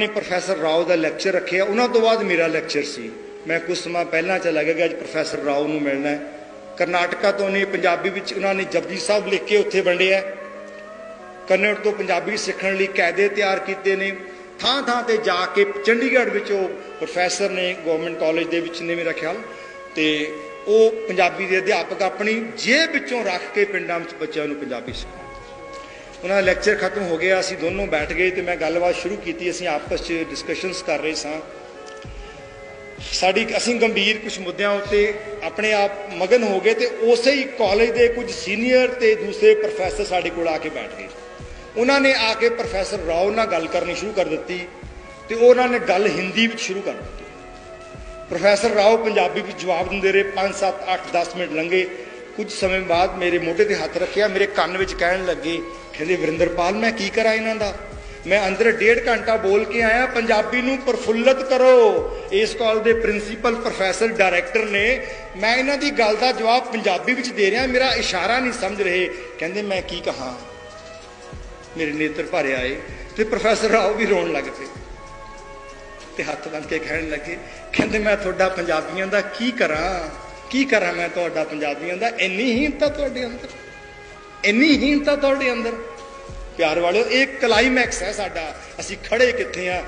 ਨੇ ਪ੍ਰੋਫੈਸਰ ਰਾਓ ਦਾ ਲੈਕਚਰ ਰੱਖਿਆ। ਉਹਨਾਂ ਤੋਂ ਬਾਅਦ ਮੇਰਾ ਲੈਕਚਰ ਸੀ। ਮੈਂ ਕੁਝ ਸਮਾਂ ਪਹਿਲਾਂ ਚਲਾ ਗਿਆ ਅੱਜ ਪ੍ਰੋਫੈਸਰ ਰਾਓ ਨੂੰ ਮਿਲਣਾ ਹੈ। ਕਰਨਾਟਕਾ ਤੋਂ ਨੇ ਪੰਜਾਬੀ ਵਿੱਚ ਉਹਨਾਂ ਨੇ ਜਪਜੀ ਸਾਹਿਬ ਲਿਖ ਕੇ ਉੱਥੇ ਵੰਡਿਆ ਕੰਨੜ ਤੋਂ ਪੰਜਾਬੀ ਸਿੱਖਣ ਲਈ ਕਾਇਦੇ ਤਿਆਰ ਕੀਤੇ ਨੇ। ਥਾਂ ਥਾਂ ਤੇ ਜਾ ਕੇ ਚੰਡੀਗੜ੍ਹ ਵਿੱਚ ਉਹ ਪ੍ਰੋਫੈਸਰ ਨੇ ਗਵਰਨਮੈਂਟ ਕਾਲਜ ਦੇ ਵਿੱਚ ਨੇ ਮੇਰਾ ਖਿਆਲ। ਤੇ ਉਹ ਪੰਜਾਬੀ ਦੇ ਅਧਿਆਪਕ ਆਪਣੀ ਜੇਬ ਵਿੱਚੋਂ ਰੱਖ ਕੇ ਪਿੰਡਾਂ ਵਿੱਚ ਬੱਚਿਆਂ ਨੂੰ ਪੰਜਾਬੀ ਸਿਖਾਉਂਦੇ ਉਹਨਾਂ ਦਾ ਲੈਕਚਰ ਖਤਮ ਹੋ ਗਿਆ, ਅਸੀਂ ਦੋਨੋਂ ਬੈਠ ਗਏ ਤੇ ਮੈਂ ਗੱਲਬਾਤ ਸ਼ੁਰੂ ਕੀਤੀ, ਅਸੀਂ ਆਪਸ 'ਚ ਡਿਸਕਸ਼ਨਸ ਕਰ ਰਹੇ ਸਾਂ। ਸਾਡੀ ਅਸੀਂ ਗੰਭੀਰ ਕੁਝ ਮੁੱਦਿਆਂ ਉੱਤੇ ਆਪਣੇ ਆਪ ਮਗਨ ਹੋ ਗਏ ਤੇ ਉਸੇ ਹੀ ਕਾਲਜ ਦੇ ਕੁਝ ਸੀਨੀਅਰ ਤੇ ਦੂਸਰੇ ਪ੍ਰੋਫੈਸਰ ਸਾਡੇ ਕੋਲ ਆ ਕੇ ਬੈਠ ਗਏ। ਉਹਨਾਂ ਨੇ ਆ ਕੇ ਪ੍ਰੋਫੈਸਰ ਰਾਓ ਨਾਲ ਗੱਲ ਕਰਨੀ ਸ਼ੁਰੂ ਕਰ ਦਿੱਤੀ ਤੇ ਉਹਨਾਂ ਨੇ ਗੱਲ ਹਿੰਦੀ ਵਿੱਚ ਸ਼ੁਰੂ ਕਰ ਦਿੱਤੀ। ਪ੍ਰੋਫੈਸਰ ਰਾਓ ਪੰਜਾਬੀ ਵਿੱਚ ਜਵਾਬ ਦਿੰਦੇ ਰਹੇ 5 7 8 10 ਮਿੰਟ ਲੰਘੇ। ਕੁਝ ਸਮੇਂ ਬਾਅਦ ਮੇਰੇ ਮੋਢੇ ਤੇ ਹੱਥ ਰੱਖਿਆ, ਮੇਰੇ ਕੰਨ ਵਿੱਚ ਕਹਿਣ ਲੱਗੇ, ਕਹਿੰਦੇ, ਵਰਿੰਦਰਪਾਲ, ਮੈਂ ਕੀ ਕਰਾਂ ਇਹਨਾਂ ਦਾ? ਮੈਂ ਅੰਦਰ ਡੇਢ ਘੰਟਾ ਬੋਲ ਕੇ ਆਇਆ, ਪੰਜਾਬੀ ਨੂੰ ਪ੍ਰਫੁੱਲਤ ਕਰੋ। ਇਸ ਕਾਲ ਦੇ ਪ੍ਰਿੰਸੀਪਲ, ਪ੍ਰੋਫੈਸਰ, ਡਾਇਰੈਕਟਰ ਨੇ ਮੈਂ ਇਹਨਾਂ ਦੀ ਗੱਲ ਦਾ ਜਵਾਬ ਪੰਜਾਬੀ ਵਿੱਚ ਦੇ ਰਿਹਾ, ਮੇਰਾ ਇਸ਼ਾਰਾ ਨਹੀਂ ਸਮਝ ਰਹੇ। ਕਹਿੰਦੇ, ਮੈਂ ਕੀ ਕਹਾਂ? ਮੇਰੇ ਨੇਤਰ ਭਰੇ ਆਏ ਤੇ ਪ੍ਰੋਫੈਸਰ ਰਾਓ ਵੀ ਰੋਣ ਲੱਗ ਪਏ ਤੇ ਹੱਥ ਬੰਨ ਕੇ ਕਹਿਣ ਲੱਗੇ, ਕਹਿੰਦੇ, ਮੈਂ ਤੁਹਾਡਾ ਪੰਜਾਬੀਆਂ ਦਾ ਕੀ ਕਰਾਂ? ਕੀ ਕਰਾਂ ਮੈਂ ਤੁਹਾਡਾ ਪੰਜਾਬੀਆਂ ਦਾ ਇੰਨੀ ਹੀਨਤਾ ਤੁਹਾਡੇ ਅੰਦਰ। ਇੰਨੀ ਹੀਨਤਾ ਤੁਹਾਡੇ ਅੰਦਰ। ਪਿਆਰ ਵਾਲਿਓ, ਇਹ ਕਲਾਈਮੈਕਸ ਹੈ ਸਾਡਾ। ਅਸੀਂ ਖੜੇ ਕਿੱਥੇ ਆ?